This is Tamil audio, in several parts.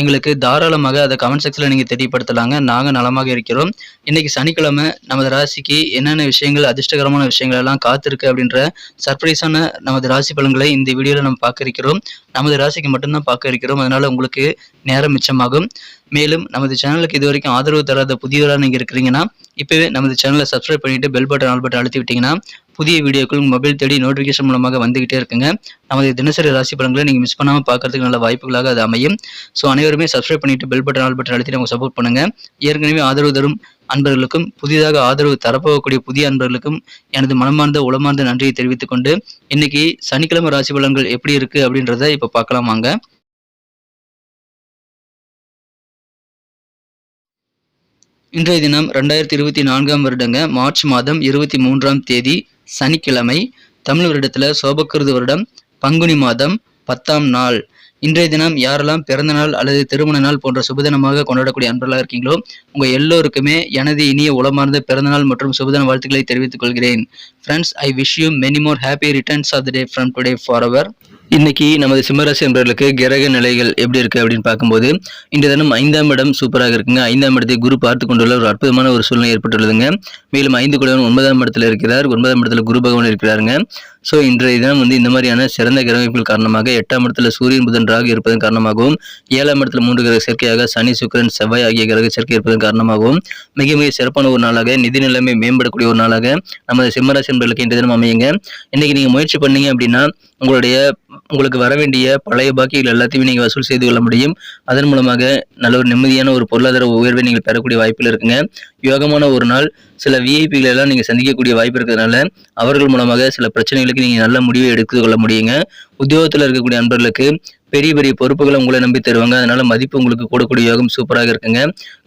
எங்களுக்கு தாராளமாக அதை கமெண்ட் செக்ஷனில் நீங்கள் தெரியப்படுத்தலாங்க. நாங்கள் நலமாக இருக்கிறோம். இன்றைக்கி சனிக்கிழமை நமது ராசிக்கு என்னென்ன விஷயங்கள் அதிர்ஷ்டகரமான விஷயங்கள் எல்லாம் காத்திருக்கு அப்படின்ற சர்ப்ரைஸான நமது ராசி பலன்களை இந்த வீடியோவில் நம்ம பார்க்க இருக்கிறோம். நமது ராசிக்கு மட்டும்தான் பார்க்க இருக்கிறோம். அதனால் உங்களுக்கு நேரம் மிச்சமாகும். மேலும் நமது சேனலுக்கு இது வரைக்கும் ஆதரவு தராத புதியவராக நீங்கள் இருக்கிறீங்கன்னா இப்போவே நமது சேனலை சப்ஸ்கிரைப் பண்ணிட்டு பெல் பட்டன் ஆல் பட்டன் அழுத்தி விட்டீங்கன்னா புதிய வீடியோக்கள் மொபைல் தேடி நோட்டிஃபிகேஷன் மூலமாக வந்துகிட்டே இருக்குங்க. நமது தினசரி ராசி பலன்களை நீங்கள் மிஸ் பண்ணாமல் பார்க்கறதுக்கு நல்ல வாய்ப்புகளாக அது அமையும். ஸோ அனைவருமே சப்ஸ்கிரைப் பண்ணிவிட்டு பெல் பட்டன் ஆல் பட்டன் அழுத்தி நமக்கு சப்போர்ட் பண்ணுங்கள் ஏற்கனவே ஆதரவு தரும் அன்பர்களுக்கும் புதிதாக ஆதரவு தரப்போகக்கூடிய புதிய அன்பர்களுக்கும் எனது மனமார்ந்த உளமார்ந்த நன்றியை தெரிவித்துக்கொண்டு இன்னைக்கு சனிக்கிழமை ராசி பலன்கள் எப்படி இருக்குது அப்படின்றத இப்போ பார்க்கலாம் வாங்க. இன்றைய தினம் ரெண்டாயிரத்தி இருபத்தி நான்காம் வருடங்க மார்ச் மாதம் இருபத்தி மூன்றாம் தேதி சனிக்கிழமை தமிழ் வருடத்தில் சோபக்கிருது வருடம் பங்குனி மாதம் பத்தாம் நாள். இன்றைய தினம் யாரெல்லாம் பிறந்த நாள் அல்லது திருமண நாள் போன்ற சுபதினமாக கொண்டாடக்கூடிய அன்பர்களாக இருக்கீங்களோ உங்கள் எல்லோருக்குமே எனது இனிய உளமார்ந்த பிறந்தநாள் மற்றும் சுபதின வாழ்த்துக்களை தெரிவித்துக் கொள்கிறேன். Friends I wish you many more happy returns of the day from today for our இன்னைக்கு நமது சிம்மராசி என்பவர்களுக்கு கிரக நிலைகள் எப்படி இருக்கு அப்படின்னு பார்க்கும்போது இன்று தினம் ஐந்தாம் இடம் சூப்பராக இருக்குங்க. ஐந்தாம் இடத்தை குரு பார்த்து கொண்டுள்ள ஒரு அற்புதமான ஒரு சூழ்நிலை ஏற்பட்டுள்ளதுங்க. மேலும் ஐந்து குடைவன் ஒன்பதாம் இடத்துல இருக்கிறார். ஒன்பதாம் இடத்துல குரு பகவான் இருக்கிறாருங்க. ஸோ இன்றைய தினம் வந்து இந்த மாதிரியான சிறந்த கிரகங்கள் காரணமாக எட்டாம் இடத்துல சூரியன் புதன் ராகு இருப்பதன் காரணமாகவும் ஏழாம் இடத்துல மூன்று கிரக சேர்க்கையாக சனி சுக்கரன் செவ்வாய் ஆகிய கிரக சேர்க்கை இருப்பதன் காரணமாகவும் மிக மிக சிறப்பான ஒரு நாளாக நிதி நிலைமை மேம்படக்கூடிய ஒரு நாளாக நமது சிம்மராசி என்பர்களுக்கு இன்றைய தினம் அமையுங்க. இன்னைக்கு நீங்கள் முயற்சி பண்ணீங்க அப்படின்னா உங்களுடைய உங்களுக்கு வர வேண்டிய பழைய பாக்கிகள் எல்லாத்தையுமே நீங்கள் வசூல் செய்து கொள்ள முடியும். அதன் மூலமாக நல்ல ஒரு நிம்மதியான ஒரு பொருளாதார உயர்வை நீங்கள் பெறக்கூடிய வாய்ப்பில் இருக்குங்க. யோகமான ஒரு நாள். சில விஐபிகள் எல்லாம் நீங்கள் சந்திக்கக்கூடிய வாய்ப்பு இருக்கிறதுனால அவர்கள் மூலமாக சில பிரச்சனைகளுக்கு நீங்கள் நல்ல முடிவை எடுத்துக்கொள்ள முடியுங்க. உத்தியோகத்தில் இருக்கக்கூடிய நண்பர்களுக்கு பெரிய பெரிய பொறுப்புகளை உங்களை நம்பி தருவாங்க. அதனால மதிப்பு உங்களுக்கு கூடக்கூடிய யோகம் சூப்பராக இருக்குங்க.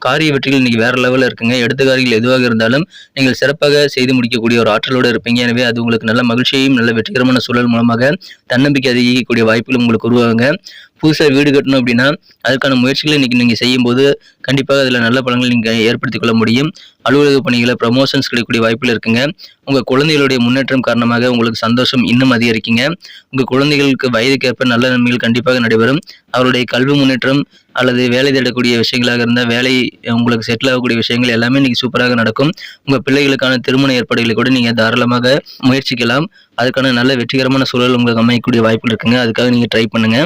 காரிய வெற்றிகள் இன்னைக்கு வேற லெவலில் இருக்குங்க. எடுத்துக்காரிகள் எதுவாக இருந்தாலும் நீங்கள் சிறப்பாக செய்து முடிக்கக்கூடிய ஒரு ஆற்றலோடு இருப்பீங்க. எனவே அது உங்களுக்கு நல்ல மகிழ்ச்சியையும் நல்ல வெற்றிகரமான சூழல் மூலமாக தன்னம்பிக்கை அதிகரிக்கக்கூடிய வாய்ப்புகள் உங்களுக்கு உருவாகுங்க. புதுசாக வீடு கட்டணும் அப்படின்னா அதுக்கான முயற்சிகளை இன்னைக்கு நீங்கள் செய்யும்போது கண்டிப்பாக அதில் நல்ல பலன்கள் நீங்கள் ஏற்படுத்திக் கொள்ள முடியும். அலுவலக பணிகளை ப்ரமோஷன்ஸ் கிடைக்கக்கூடிய வாய்ப்பில் இருக்குங்க. உங்கள் குழந்தைகளுடைய முன்னேற்றம் காரணமாக உங்களுக்கு சந்தோஷம் இன்னும் அதிகரிக்குங்க. உங்கள் குழந்தைகளுக்கு வயதுக்கேற்ப நல்ல நன்மைகள் கண்டிப்பாக நடைபெறும். அவருடைய கல்வி முன்னேற்றம் அல்லது வேலை தேடக்கூடிய விஷயங்களாக இருந்தால் வேலை உங்களுக்கு செட்டில் ஆகக்கூடிய விஷயங்கள் எல்லாமே இன்னைக்கு சூப்பராக நடக்கும். உங்கள் பிள்ளைகளுக்கான திருமண ஏற்பாடுகளை கூட நீங்கள் தாராளமாக முயற்சிக்கலாம். அதுக்கான நல்ல வெற்றிகரமான சூழல் உங்களுக்கு அமையக்கூடிய வாய்ப்புகள் இருக்குங்க. அதுக்காக நீங்கள் ட்ரை பண்ணுங்க.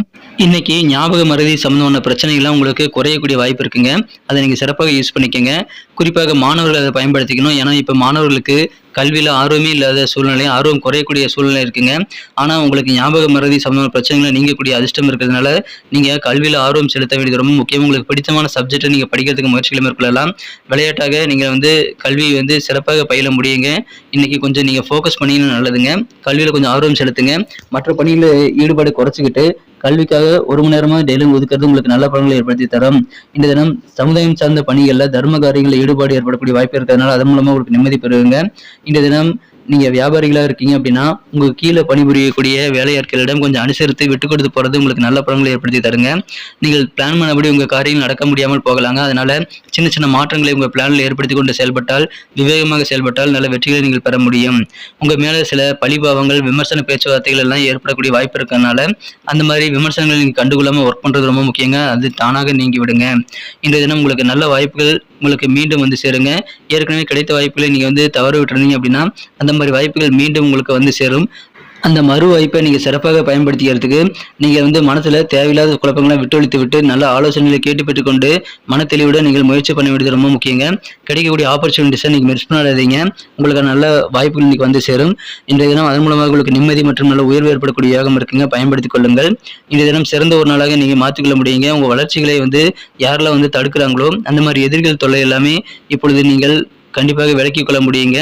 இன்னைக்கு ஞாபக மறதி சம்மந்தமான பிரச்சனைகள்லாம் உங்களுக்கு குறையக்கூடிய வாய்ப்பு இருக்குங்க. அதை நீங்கள் சிறப்பாக யூஸ் பண்ணிக்கோங்க. குறிப்பாக மாணவர்கள் அதை பயன்படுத்திக்கணும். ஏன்னா இப்போ மாணவர்களுக்கு கல்வியில் ஆர்வமே இல்லாத சூழ்நிலை ஆர்வம் குறையக்கூடிய சூழ்நிலை இருக்குங்க. ஆனால் உங்களுக்கு ஞாபக மறதி சம்பந்தமான பிரச்சனைகளை நீங்கக்கூடிய அதிர்ஷ்டம் இருக்கிறதுனால நீங்கள் கல்வியில் ஆர்வம் செலுத்த வேண்டியது ரொம்ப முக்கியம். உங்களுக்கு பிடித்தமான சப்ஜெக்டை நீங்கள் படிக்கிறதுக்கு முயற்சிகளை மேற்கொள்ளலாம். விளையாட்டாக நீங்கள் வந்து கல்வி வந்து சிறப்பாக பயில முடியுங்க. இன்னைக்கு கொஞ்சம் நீங்கள் ஃபோக்கஸ் பண்ணிங்கன்னா நல்லதுங்க. கல்வியில் கொஞ்சம் ஆர்வம் செலுத்துங்க. மற்ற பணியில் ஈடுபாடு குறைச்சிக்கிட்டு கல்விக்காக ஒரு மணி நேரமாக டெய்லியும் ஒதுக்கிறது உங்களுக்கு நல்ல பலன்களை ஏற்படுத்தி தரும். இந்த தினம் சமுதாயம் சார்ந்த பணிகளில் தர்ம காரியங்களில் ஈடுபாடு ஏற்படக்கூடிய வாய்ப்பு இருக்கிறதுனால அதன் மூலமாக உங்களுக்கு நிம்மதி பெறுவீங்க. இந்த தினம் நீங்க வியாபாரிகளா இருக்கீங்க அப்படின்னா உங்க கீழே பணிபுரியக்கூடிய வேலையாட்களிடம் கொஞ்சம் அனுசரித்து விட்டு கொடுத்து போறது உங்களுக்கு நல்ல பலன்களை ஏற்படுத்தி தருங்க. நீங்கள் பிளான் பண்ணபடி உங்க காரியங்கள் நடக்க முடியாமல் போகலாங்க. அதனால சின்ன சின்ன மாற்றங்களை உங்க பிளானில் ஏற்படுத்தி கொண்டு செயல்பட்டால் விவேகமாக செயல்பட்டால் நல்ல வெற்றிகளை நீங்கள் பெற முடியும். உங்க மேல சில பழிபாவங்கள் விமர்சன பேச்சுவார்த்தைகள் எல்லாம் ஏற்படக்கூடிய வாய்ப்பு இருக்கிறதுனால அந்த மாதிரி விமர்சனங்களை நீங்க கண்டுகொள்ளாம ஒர்க் பண்றது ரொம்ப முக்கியங்க. அது தானாக நீங்கி விடுங்க. இன்றைய தினம் உங்களுக்கு நல்ல வாய்ப்புகள் உங்களுக்கு மீண்டும் வந்து சேருங்க. ஏற்கனவே கிடைத்த வாய்ப்புகளை நீங்க வந்து தவற விட்டுருந்தீங்க அப்படின்னா அந்த மாதிரி வாய்ப்புகள் மீண்டும் உங்களுக்கு வந்து சேரும். அந்த மறு வாய்ப்பை நீங்கள் சிறப்பாக பயன்படுத்திக்கிறதுக்கு நீங்கள் வந்து மனசில் தேவையில்லாத குழப்பங்களை விட்டொழித்து விட்டு நல்ல ஆலோசனைகளை கேட்டு பெற்றுக்கொண்டு மன தெளிவுடன் நீங்கள் முயற்சி பண்ண வேண்டியது ரொம்ப முக்கியங்க. கிடைக்கக்கூடிய ஆப்பர்ச்சுனிட்டிஸை நீங்கள் மிஸ் பண்ணாதீங்க. உங்களுக்கு நல்ல வாய்ப்புகள் இன்னைக்கு வந்து சேரும். இன்றைய தினம் அதன் மூலமாக உங்களுக்கு நிம்மதி மற்றும் நல்ல உயர்வு ஏற்படக்கூடிய யோகம் இருக்குங்க. பயன்படுத்திக் கொள்ளுங்கள். இன்றைய தினம் சிறந்த ஒரு நாளாக நீங்கள் மாற்றிக்கொள்ள முடியுங்க. உங்கள் வளர்ச்சிகளை வந்து யாரெல்லாம் வந்து தடுக்கிறாங்களோ அந்த மாதிரி எதிரிகள் தொல்லை எல்லாமே இப்பொழுது நீங்கள் கண்டிப்பாக விளக்கிக் கொள்ள முடியுங்க.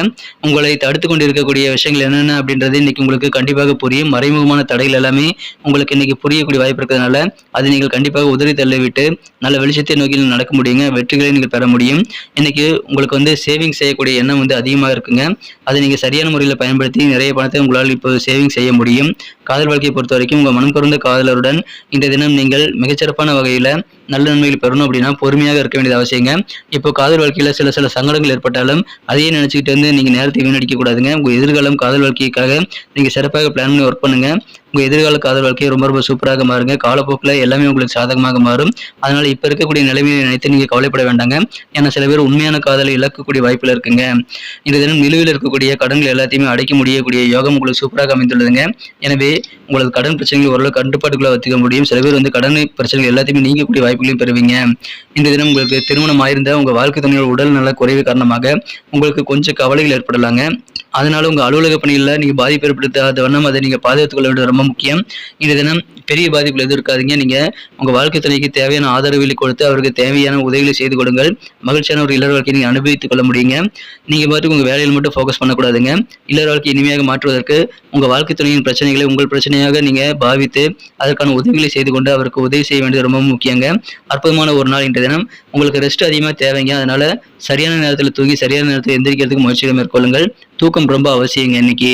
உங்களை தடுத்து கொண்டு இருக்கக்கூடிய விஷயங்கள் என்னென்ன அப்படின்றது இன்னைக்கு உங்களுக்கு கண்டிப்பாக புரியும். மறைமுகமான தடைகள் எல்லாமே உங்களுக்கு இன்னைக்கு புரியக்கூடிய வாய்ப்பு இருக்கிறதுனால அதை நீங்கள் கண்டிப்பாக உதறி தள்ளிவிட்டு நல்ல வெளிச்சத்தை நோக்கி நடக்க முடியுங்க. வெற்றிகளை நீங்கள் பெற முடியும். இன்னைக்கு உங்களுக்கு வந்து சேவிங் செய்யக்கூடிய எண்ணம் வந்து அதிகமாக இருக்குங்க. அதை நீங்கள் சரியான முறையில் பயன்படுத்தி நிறைய பணத்தை உங்களால் இப்போ சேவிங் செய்ய முடியும். காதல் வாழ்க்கையை பொறுத்த வரைக்கும் உங்கள் மனம் கருந்த காதலருடன் இந்த தினம் நீங்கள் மிகச்சிறப்பான வகையில் நல்ல நன்மைகள் பெறணும் அப்படின்னா பொறுமையாக இருக்க வேண்டியது அவசியங்க. இப்போ காதல் வாழ்க்கையில் சில சில சங்கடங்கள் ஏற்பட்ட கிடைத்தாலும் அதையே நினச்சிக்கிட்டு வந்து நீங்கள் நேரத்தை வீணடிக்க கூடாதுங்க. உங்கள் எதிர்காலம் காதல் வாழ்க்கைக்காக நீங்கள் சிறப்பாக பிளான் பண்ணி ஒர்க் பண்ணுங்க. உங்கள் எதிர்கால காதல் வாழ்க்கை ரொம்ப ரொம்ப சூப்பராக மாறுங்க. காலப்போக்கில் எல்லாமே உங்களுக்கு சாதகமாக மாறும். அதனால் இப்போ இருக்கக்கூடிய நிலைமையை நினைத்து நீங்கள் கவலைப்பட வேண்டாங்க. ஏன்னா சில பேர் உண்மையான காதலை இழக்கக்கூடிய வாய்ப்பில் இருக்குங்க. இந்த தினம் நிலுவையில் இருக்கக்கூடிய கடன்கள் எல்லாத்தையுமே அடைக்க முடியக்கூடிய யோகம் உங்களுக்கு சூப்பராக அமைந்துள்ளதுங்க. எனவே உங்களது கடன் பிரச்சனைகள் ஓரளவு கட்டுப்பாட்டுக்குள்ளே வச்சுக்க முடியும். சில பேர் வந்து கடன் பிரச்சனைகள் எல்லாத்தையுமே நீங்கக்கூடிய வாய்ப்புகளையும் பெறுவீங்க. இந்த தினம் உங்களுக்கு திருமணம் ஆயிருந்த உங்கள் வாழ்க்கை துணையோட உடல் நல குறைவு காரணமாக உங்களுக்கு கொஞ்சம் கவலைகள் ஏற்படலாங்க. அதனால உங்கள் அலுவலக பணிகளில் நீங்கள் பாதிப்பு ஏற்படுத்தாத வண்ணம் அதை நீங்கள் பாதுகாத்துக் கொள்ள வேண்டியது ரொம்ப முக்கியம். இந்த தினம் பெரிய பாதிப்பில் எதுவும் இருக்காதீங்க நீங்கள் உங்கள் வாழ்க்கை துணைக்கு தேவையான ஆதரவுகளை கொடுத்து அவருக்கு தேவையான உதவிகளை செய்து கொடுங்கள். மகிழ்ச்சியான ஒரு இல்லற வாழ்க்கையை நீங்கள் அனுபவித்துக் கொள்ள முடியுங்க. நீங்கள் பார்த்து உங்கள் வேலையில் மட்டும் ஃபோக்கஸ் பண்ணக்கூடாதுங்க. இல்லற வாழ்க்கை இனிமையாக மாற்றுவதற்கு உங்கள் வாழ்க்கை துணையின் பிரச்சனைகளை உங்கள் பிரச்சனையாக நீங்கள் பாவித்து அதற்கான உதவிகளை செய்து கொண்டு அவருக்கு உதவி செய்ய வேண்டியது ரொம்ப முக்கியங்க. அற்புதமான ஒரு நாள் இன்றைய தினம். உங்களுக்கு ரெஸ்ட் அதிகமாக தேவைங்க. அதனால சரியான நேரத்தில் தூங்கி சரியான நேரத்தில் எந்திரிக்கிறதுக்கு முயற்சிகளை மேற்கொள்ளுங்கள். தூக்கம் ரொம்ப அவசியங்க இன்னைக்கு.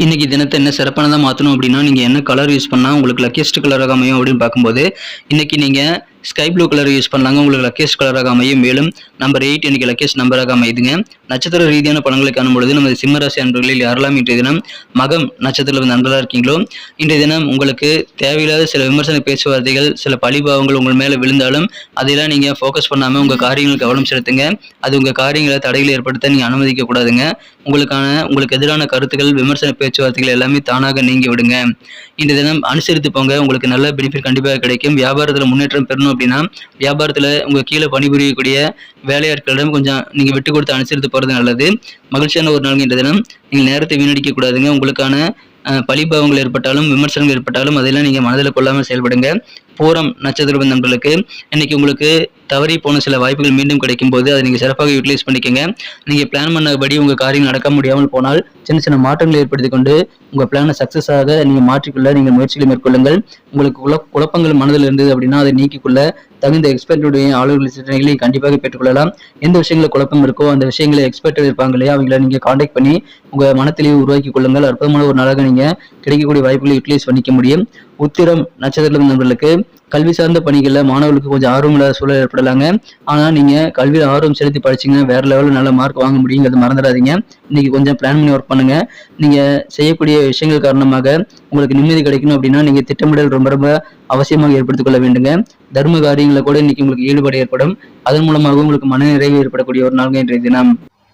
இன்னைக்கு தினத்தை என்ன சிறப்பானதாக மாற்றணும் அப்படின்னா நீங்கள் என்ன கலர் யூஸ் பண்ணால் உங்களுக்கு லக்கியஸ்ட் கலராக அமையும் அப்படின்னு பார்க்கும்போது இன்னைக்கு நீங்கள் ஸ்கை ப்ளூ கலர் யூஸ் பண்ணலாங்க. உங்களுக்கு லக்கேஸ்ட் கலராக அமையும். மேலும் நம்பர் எயிட் எனக்கு லக்கேஸ்ட் நம்பராக அமையுதுங்க. நட்சத்திர ரீதியான பலன்களை காணும் பொழுது நமது சிம்மராசி அன்பர்களில் யாரெல்லாம் இன்றைய தினம் மகம் நட்சத்திரத்தில் நண்பராக இருக்கீங்களோ இன்றைய தினம் உங்களுக்கு தேவையில்லாத சில விமர்சன பேச்சுவார்த்தைகள் சில பழிபாவங்கள் உங்கள் மேலே விழுந்தாலும் அதையெல்லாம் நீங்கள் ஃபோக்கஸ் பண்ணாமல் உங்கள் காரியங்கள் கவனம் செலுத்துங்க. அது உங்கள் காரியங்களை தடைகளை ஏற்படுத்த நீங்கள் அனுமதிக்க கூடாதுங்க. உங்களுக்கான உங்களுக்கு எதிரான கருத்துக்கள் விமர்சன பேச்சுவார்த்தைகள் எல்லாமே தானாக நீங்கி விடுங்க. இன்றைய தினம் அனுசரித்து போங்க. உங்களுக்கு நல்ல பெனிஃபிட் கண்டிப்பாக கிடைக்கும். வியாபாரத்தில் முன்னேற்றம் பெறணும் அப்படின்னா வியாபாரத்தில் உங்கள் கீழே பணிபுரியக்கூடிய வேலையாட்களிடம் கொஞ்சம் நீங்கள் விட்டு கொடுத்து அனுசரித்து போகிறது நல்லது. மகிழ்ச்சியான ஒரு நாள் தினம். நீங்கள் நேரத்தை வீணடிக்க கூடாதுங்க. உங்களுக்கான பழிபாவங்கள் ஏற்பட்டாலும் விமர்சனங்கள் ஏற்பட்டாலும் அதெல்லாம் நீங்கள் மனதில் கொள்ளாமல் செயல்படுங்க. பூரம் நட்சத்திர நண்பர்களுக்கு இன்னைக்கு உங்களுக்கு தவறி போன சில வாய்ப்புகள் மீண்டும் கிடைக்கும் போது அதை நீங்கள் சிறப்பாக யூட்டிலைஸ் பண்ணிக்கோங்க. நீங்கள் பிளான் பண்ணபடி உங்கள் காரியம் நடக்க முடியாமல் போனால் சின்ன சின்ன மாற்றங்களை ஏற்படுத்தி கொண்டு உங்கள் பிளானை சக்ஸஸ் ஆக நீங்கள் மாற்றிக்கொள்ள நீங்கள் முயற்சிகளை மேற்கொள்ளுங்கள். உங்களுக்கு குழ குழப்பங்கள் மனதில் இருந்தது அப்படின்னா அதை நீக்கிக்கொள்ள தகுந்த எக்ஸ்பர்ட்டுடைய ஆளுநர்கள் சிந்தனைகளை கண்டிப்பாக பெற்றுக்கொள்ளலாம். எந்த விஷயங்களில் குழப்பம் இருக்கோ அந்த விஷயங்களை எக்ஸ்பர்ட் இருப்பாங்க இல்லையா அவங்கள நீங்கள் காண்டாக்ட் பண்ணி உங்கள் மனத்திலேயே உருவாக்கி கொள்ளுங்கள். அற்புதமான ஒரு நாளாக நீங்கள் கிடைக்கக்கூடிய வாய்ப்புகளை யூட்டிலைஸ் பண்ணிக்க முடியும். உத்திரம் நட்சத்திர நண்பர்களுக்கு கல்வி சார்ந்த பணிகளில் மாணவர்களுக்கு கொஞ்சம் ஆர்வம் இல்லாத சூழல் ஏற்படலாங்க. ஆனால் நீங்கள் கல்வியில் ஆர்வம் செலுத்தி படிச்சிங்கன்னா வேற லெவலில் நல்ல மார்க் வாங்க முடியுங்கிறது மறந்துடாதீங்க. இன்னைக்கு கொஞ்சம் பிளான் பண்ணி ஒர்க் பண்ணுங்க. நீங்கள் செய்யக்கூடிய விஷயங்கள் காரணமாக உங்களுக்கு நிம்மதி கிடைக்கணும் அப்படின்னா நீங்கள் திட்டமிடல் ரொம்ப ரொம்ப அவசியமாக ஏற்படுத்திக் கொள்ள வேண்டுங்க. தர்ம காரியங்களில் கூட இன்னைக்கு உங்களுக்கு ஈடுபாடு ஏற்படும். அதன் மூலமாக உங்களுக்கு மன நிறைவு ஏற்படக்கூடிய ஒரு நாள் இன்றைய தினம்.